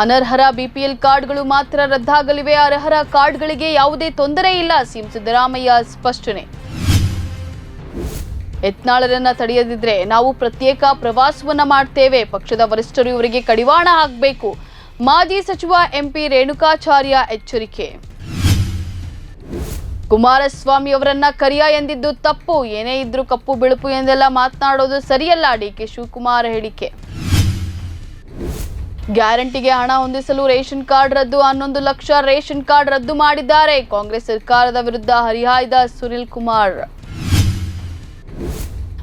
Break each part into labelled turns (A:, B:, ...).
A: ಅನರ್ಹರ BPL ಕಾರ್ಡ್ಗಳು ಮಾತ್ರ ರದ್ದಾಗಲಿವೆ. ಅರ್ಹರ ಕಾರ್ಡ್ಗಳಿಗೆ ಯಾವುದೇ ತೊಂದರೆ ಇಲ್ಲ. ಸಿಎಂ ಸಿದ್ದರಾಮಯ್ಯ ಸ್ಪಷ್ಟನೆ. ಯತ್ನಾಳರನ್ನ ತಡೆಯದಿದ್ರೆ ನಾವು ಪ್ರತ್ಯೇಕ ಪ್ರವಾಸವನ್ನ ಮಾಡ್ತೇವೆ. ಪಕ್ಷದ ವರಿಷ್ಠರು ಇವರಿಗೆ ಕಡಿವಾಣ ಹಾಕಬೇಕು. ಮಾಜಿ ಸಚಿವ ಎಂಪಿ ರೇಣುಕಾಚಾರ್ಯ ಎಚ್ಚರಿಕೆ. ಕುಮಾರಸ್ವಾಮಿ ಅವರನ್ನ ಕರಿಯ ಎಂದಿದ್ದು ತಪ್ಪು. ಏನೇ ಇದ್ರೂ ಕಪ್ಪು, ಬಿಳುಪು ಎಂದೆಲ್ಲ ಮಾತನಾಡೋದು ಸರಿಯಲ್ಲ. ಡಿಕೆ ಶಿವಕುಮಾರ್ ಹೇಳಿಕೆ. ಗ್ಯಾರಂಟಿಗೆ ಹಣ ಹೊಂದಿಸಲು ರೇಷನ್ ಕಾರ್ಡ್ ರದ್ದು, ಹನ್ನೊಂದು ಲಕ್ಷ ರೇಷನ್ ಕಾರ್ಡ್ ರದ್ದು ಮಾಡಿದ್ದಾರೆ. ಕಾಂಗ್ರೆಸ್ ಸರ್ಕಾರದ ವಿರುದ್ಧ ಹರಿಹಾಯ್ದ ಸುನಿಲ್ ಕುಮಾರ್.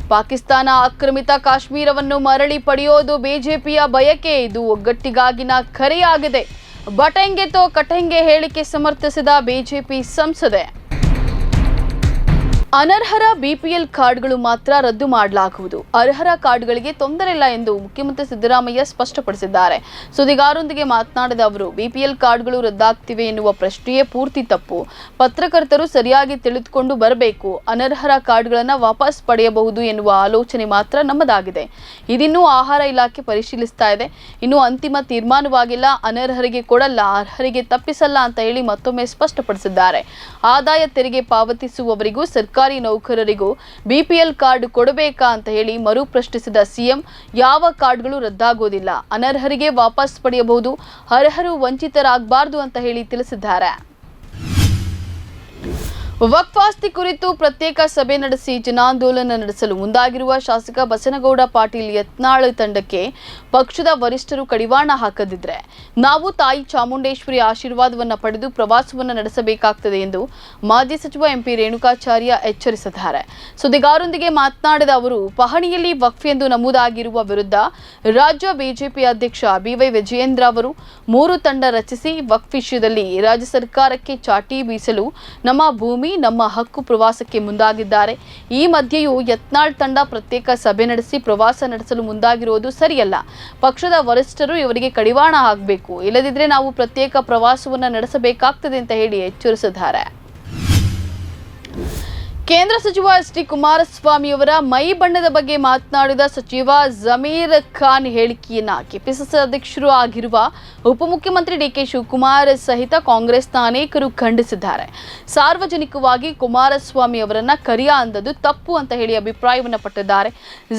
A: ಪಾಕಿಸ್ತಾನ ಆಕ್ರಮಿತ ಕಾಶ್ಮೀರವನ್ನು ಮರಳಿ ಪಡೆಯೋದು ಬಿಜೆಪಿಯ ಬಯಕೆ. ಇದು ಒಗ್ಗಟ್ಟಿಗಾಗಿನ ಕರೆಯಾಗಿದೆ. ಬಟೆಂಗೆ ತೋ ಕಟೆಂಗೆ ಹೇಳಿಕೆ ಸಮರ್ಥಿಸಿದ ಬಿಜೆಪಿ ಸಂಸದೆ. ಅನರ್ಹರ ಬಿಪಿಎಲ್ ಕಾರ್ಡ್ಗಳು ಮಾತ್ರ ರದ್ದು ಮಾಡಲಾಗುವುದು. ಅರ್ಹರ ಕಾರ್ಡ್ಗಳಿಗೆ ತೊಂದರೆ ಇಲ್ಲ ಎಂದು ಮುಖ್ಯಮಂತ್ರಿ ಸಿದ್ದರಾಮಯ್ಯ ಸ್ಪಷ್ಟಪಡಿಸಿದ್ದಾರೆ. ಸುದ್ದಿಗಾರರೊಂದಿಗೆ ಮಾತನಾಡಿದ ಅವರು, ಬಿಪಿಎಲ್ ಕಾರ್ಡ್ಗಳು ರದ್ದಾಗ್ತಿವೆ ಎನ್ನುವ ಪ್ರಶ್ನೆಯೇ ಪೂರ್ತಿ ತಪ್ಪು. ಪತ್ರಕರ್ತರು ಸರಿಯಾಗಿ ತಿಳಿದುಕೊಂಡು ಬರಬೇಕು. ಅನರ್ಹರ ಕಾರ್ಡ್ಗಳನ್ನು ವಾಪಸ್ ಪಡೆಯಬಹುದು ಎನ್ನುವ ಆಲೋಚನೆ ಮಾತ್ರ ನಮ್ಮದಾಗಿದೆ. ಇದಿನ್ನೂ ಆಹಾರ ಇಲಾಖೆ ಪರಿಶೀಲಿಸ್ತಾ ಇದೆ. ಇನ್ನು ಅಂತಿಮ ತೀರ್ಮಾನವಾಗಿಲ್ಲ. ಅನರ್ಹರಿಗೆ ಕೊಡಲ್ಲ, ಅರ್ಹರಿಗೆ ತಪ್ಪಿಸಲ್ಲ ಅಂತ ಹೇಳಿ ಮತ್ತೊಮ್ಮೆ ಸ್ಪಷ್ಟಪಡಿಸಿದ್ದಾರೆ. ಆದಾಯ ತೆರಿಗೆ ಪಾವತಿಸುವವರಿಗೂ ಸರ್ಕಾರಿ ನೌಕರರಿಗೂ ಬಿಪಿಎಲ್ ಕಾರ್ಡ್ ಕೊಡಬೇಕಾ ಅಂತ ಹೇಳಿ ಮರು ಪ್ರಶ್ನಿಸಿದ ಸಿಎಂ, ಯಾವ ಕಾರ್ಡ್ಗಳು ರದ್ದಾಗೋದಿಲ್ಲ ಅನರ್ಹರಿಗೆ ವಾಪಸ್ ಪಡೆಯಬಹುದು, ಅರ್ಹರು ವಂಚಿತರಾಗಬಾರದು ಅಂತ ಹೇಳಿ ತಿಳಿಸಿದ್ದಾರೆ. ವಕ್ಫ್ ಆಸ್ತಿ ಕುರಿತು ಪ್ರತ್ಯೇಕ ಸಭೆ ನಡೆಸಿ ಜನಾಂದೋಲನ ನಡೆಸಲು ಮುಂದಾಗಿರುವ ಶಾಸಕ ಬಸನಗೌಡ ಪಾಟೀಲ್ ಯತ್ನಾಳ ತಂಡಕ್ಕೆ ಪಕ್ಷದ ವರಿಷ್ಠರು ಕಡಿವಾಣ ಹಾಕದಿದ್ರೆ ನಾವು ತಾಯಿ ಚಾಮುಂಡೇಶ್ವರಿ ಆಶೀರ್ವಾದವನ್ನ ಪಡೆದು ಪ್ರವಾಸವನ್ನ ನಡೆಸಬೇಕಾಗ್ತದೆ ಎಂದು ಮಾಜಿ ಸಚಿವ ಎಂಪಿ ರೇಣುಕಾಚಾರ್ಯ ಎಚ್ಚರಿಸಿದ್ದಾರೆ. ಸುದ್ದಿಗಾರರೊಂದಿಗೆ ಮಾತನಾಡಿದ ಅವರು, ಪಹಣಿಯಲ್ಲಿ ವಕ್ಫ್ ಎಂದು ನಮೂದಾಗಿರುವ ವಿರುದ್ಧ ರಾಜ್ಯ ಬಿಜೆಪಿ ಅಧ್ಯಕ್ಷ ಬಿವೈ ವಿಜಯೇಂದ್ರ ಅವರು ಮೂರು ತಂಡ ರಚಿಸಿ ವಕ್ಫ್ ವಿಷಯದಲ್ಲಿ ರಾಜ್ಯ ಸರ್ಕಾರಕ್ಕೆ ಚಾಟಿ ಬೀಸಲು ನಮ್ಮ ಭೂಮಿ ನಮ್ಮ ಹಕ್ಕು ಪ್ರವಾಸಕ್ಕೆ ಮುಂದಾಗಿದ್ದಾರೆ. ಈ ಮಧ್ಯೆಯೂ ಯತ್ನಾಳ್ ತಂಡ ಪ್ರತ್ಯೇಕ ಸಭೆ ನಡೆಸಿ ಪ್ರವಾಸ ನಡೆಸಲು ಮುಂದಾಗಿರುವುದು ಸರಿಯಲ್ಲ. ಪಕ್ಷದ ವರಿಷ್ಠರು ಇವರಿಗೆ ಕಡಿವಾಣ ಆಗಬೇಕು ಇಲ್ಲದಿದ್ದರೆ ನಾವು ಪ್ರತ್ಯೇಕ ಪ್ರವಾಸವನ್ನ ನಡೆಸಬೇಕಾಗ್ತದೆ ಅಂತ ಹೇಳಿ ಎಚ್ಚರಿಸಿದ್ದಾರೆ. ಕೇಂದ್ರ ಸಚಿವ ಎಸ್ ಟಿ ಕುಮಾರಸ್ವಾಮಿ ಅವರ ಮೈ ಬಣ್ಣದ ಬಗ್ಗೆ ಮಾತನಾಡಿದ ಸಚಿವ ಜಮೀರ್ ಖಾನ್ ಹೇಳಿಕೆಯನ್ನ ಕೆಪಿಸಿಸಿ ಅಧ್ಯಕ್ಷರು ಆಗಿರುವ ಉಪಮುಖ್ಯಮಂತ್ರಿ ಡಿಕೆ ಶಿವಕುಮಾರ್ ಸಹಿತ ಕಾಂಗ್ರೆಸ್ನ ಅನೇಕರು ಖಂಡಿಸಿದ್ದಾರೆ. ಸಾರ್ವಜನಿಕವಾಗಿ ಕುಮಾರಸ್ವಾಮಿ ಅವರನ್ನ ಕರಿಯ ಅಂದದ್ದು ತಪ್ಪು ಅಂತ ಹೇಳಿ ಅಭಿಪ್ರಾಯವನ್ನು ಪಟ್ಟಿದ್ದಾರೆ.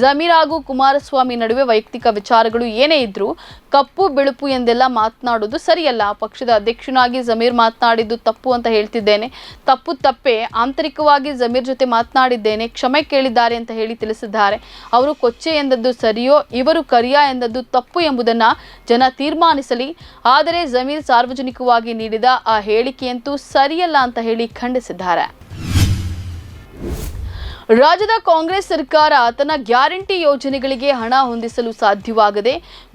A: ಜಮೀರ್ ಹಾಗೂ ಕುಮಾರಸ್ವಾಮಿ ನಡುವೆ ವೈಯಕ್ತಿಕ ವಿಚಾರಗಳು ಏನೇ ಇದ್ರೂ ಕಪ್ಪು ಬಿಳುಪು ಎಂದೆಲ್ಲ ಮಾತನಾಡೋದು ಸರಿಯಲ್ಲ. ಪಕ್ಷದ ಅಧ್ಯಕ್ಷನಾಗಿ ಜಮೀರ್ ಮಾತನಾಡಿದ್ದು ತಪ್ಪು ಅಂತ ಹೇಳ್ತಿದ್ದೇನೆ. ತಪ್ಪು ತಪ್ಪೇ. ಆಂತರಿಕವಾಗಿ ಜಮೀರ್ ಜೊತೆ ಮಾತನಾಡಿದ್ದೇನೆ, ಕ್ಷಮೆ ಕೇಳಿದ್ದಾರೆ ಅಂತ ಹೇಳಿ ತಿಳಿಸಿದ್ದಾರೆ. ಅವರು ಕೊಚ್ಚೆ ಎಂದದ್ದು ಸರಿಯೋ, ಇವರು ಕರಿಯ ಎಂದದ್ದು ತಪ್ಪು ಎಂಬುದನ್ನ ಜನ ತೀರ್ಮಾನಿಸಲಿ, ಆದರೆ ಜಮೀರ್ ಸಾರ್ವಜನಿಕವಾಗಿ ನೀಡಿದ ಆ ಹೇಳಿಕೆಯಂತೂ ಸರಿಯಲ್ಲ ಅಂತ ಹೇಳಿ ಖಂಡಿಸಿದ್ದಾರೆ. ರಾಜ್ಯದ ಕಾಂಗ್ರೆಸ್ ಸರ್ಕಾರ ತನ್ನ ಗ್ಯಾರಂಟಿ ಯೋಜನೆಗಳಿಗೆ ಹಣ ಹೊಂದಿಸಲು ಸಾಧ್ಯವಾಗದೆ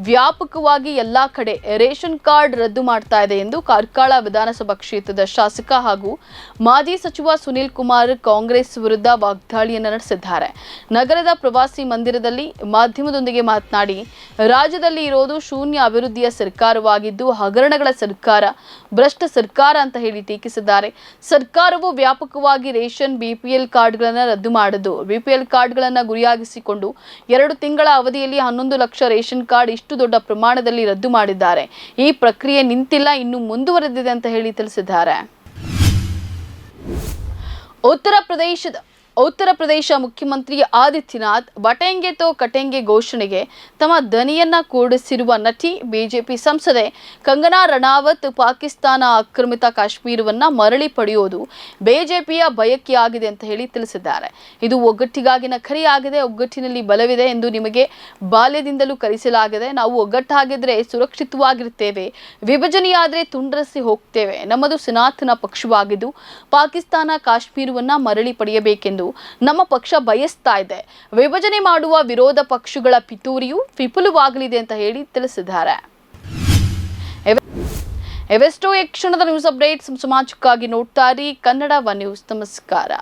A: ವ್ಯಾಪಕವಾಗಿ ಎಲ್ಲಾ ಕಡೆ ರೇಷನ್ ಕಾರ್ಡ್ ರದ್ದು ಮಾಡ್ತಾ ಇದೆ ಎಂದು ಕಾರ್ಕಳ ವಿಧಾನಸಭಾ ಕ್ಷೇತ್ರದ ಶಾಸಕ ಹಾಗೂ ಮಾಜಿ ಸಚಿವ ಸುನೀಲ್ ಕುಮಾರ್ ಕಾಂಗ್ರೆಸ್ ವಿರುದ್ಧ ವಾಗ್ದಾಳಿಯನ್ನು ನಡೆಸಿದ್ದಾರೆ. ನಗರದ ಪ್ರವಾಸಿ ಮಂದಿರದಲ್ಲಿ ಮಾಧ್ಯಮದೊಂದಿಗೆ ಮಾತನಾಡಿ, ರಾಜ್ಯದಲ್ಲಿ ಇರೋದು ಶೂನ್ಯ ಅಭಿವೃದ್ಧಿಯ ಸರ್ಕಾರವಾಗಿದ್ದು, ಹಗರಣಗಳ ಸರ್ಕಾರ, ಭ್ರಷ್ಟ ಸರ್ಕಾರ ಅಂತ ಹೇಳಿ ಟೀಕಿಸಿದ್ದಾರೆ. ಸರ್ಕಾರವು ವ್ಯಾಪಕವಾಗಿ ರೇಷನ್, ಬಿಪಿಎಲ್ ಕಾರ್ಡ್ಗಳನ್ನು ರದ್ದು ಮಾಡದು. ಬಿಪಿಎಲ್ ಕಾರ್ಡ್ಗಳನ್ನು ಗುರಿಯಾಗಿಸಿಕೊಂಡು ಎರಡು ತಿಂಗಳ ಅವಧಿಯಲ್ಲಿ ಹನ್ನೊಂದು ಲಕ್ಷ ರೇಷನ್ ಕಾರ್ಡ್ ಇಷ್ಟು ದೊಡ್ಡ ಪ್ರಮಾಣದಲ್ಲಿ ರದ್ದು ಮಾಡಿದ್ದಾರೆ. ಈ ಪ್ರಕ್ರಿಯೆ ನಿಂತಿಲ್ಲ, ಇನ್ನು ಮುಂದುವರೆದಿದೆ ಅಂತ ಹೇಳಿ ತಿಳಿಸಿದ್ದಾರೆ. ಉತ್ತರ ಪ್ರದೇಶದ ಉತ್ತರ ಪ್ರದೇಶ ಮುಖ್ಯಮಂತ್ರಿ ಆದಿತ್ಯನಾಥ್ ಬಟೆಂಗೆ ತೋ ಕಟೆಂಗೆ ಘೋಷಣೆಗೆ ತಮ್ಮ ದನಿಯನ್ನ ಕೂಡಿಸಿರುವ ನಟಿ ಬಿಜೆಪಿ ಸಂಸದೆ ಕಂಗನಾ ರಣಾವತ್ ಪಾಕಿಸ್ತಾನ ಆಕ್ರಮಿತ ಕಾಶ್ಮೀರವನ್ನ ಮರಳಿ ಪಡೆಯೋದು ಬಿಜೆಪಿಯ ಬಯಕೆಯಾಗಿದೆ ಅಂತ ಹೇಳಿ ತಿಳಿಸಿದ್ದಾರೆ. ಇದು ಒಗ್ಗಟ್ಟಿಗಾಗಿನ ಕರೆಯಾಗಿದೆ, ಒಗ್ಗಟ್ಟಿನಲ್ಲಿ ಬಲವಿದೆ ಎಂದು ನಿಮಗೆ ಬಾಲ್ಯದಿಂದಲೂ ಕಲಿಸಲಾಗಿದೆ ನಾವು ಒಗ್ಗಟ್ಟಾಗಿದ್ರೆ ಸುರಕ್ಷಿತವಾಗಿರುತ್ತೇವೆ ವಿಭಜನೆಯಾದರೆ ತುಂಡರಿಸಿ ಹೋಗ್ತೇವೆ. ನಮ್ಮದು ಸನಾತನ ಪಕ್ಷವಾಗಿದ್ದು ಪಾಕಿಸ್ತಾನ ಕಾಶ್ಮೀರವನ್ನ ಮರಳಿ ಪಡೆಯಬೇಕೆಂದು ನಮ್ಮ ಪಕ್ಷ ಬಯಸ್ತಾ ಇದೆ. ವಿಭಜನೆ ಮಾಡುವ ವಿರೋಧ ಪಕ್ಷಗಳ ಪಿತೂರಿಯು ವಿಪುಲವಾಗಲಿದೆ ಅಂತ ಹೇಳಿ ತಿಳಿಸಿದ್ದಾರೆ. ಎವೆಸ್ಟೋ ಕ್ಷಣದ ನ್ಯೂಸ್ ಅಪ್ಡೇಟ್ಸ್ ಸಮಾಜಕ್ಕಾಗಿ ನೋಡ್ತಾ ಕನ್ನಡ ಒನ್ ನ್ಯೂಸ್. ನಮಸ್ಕಾರ.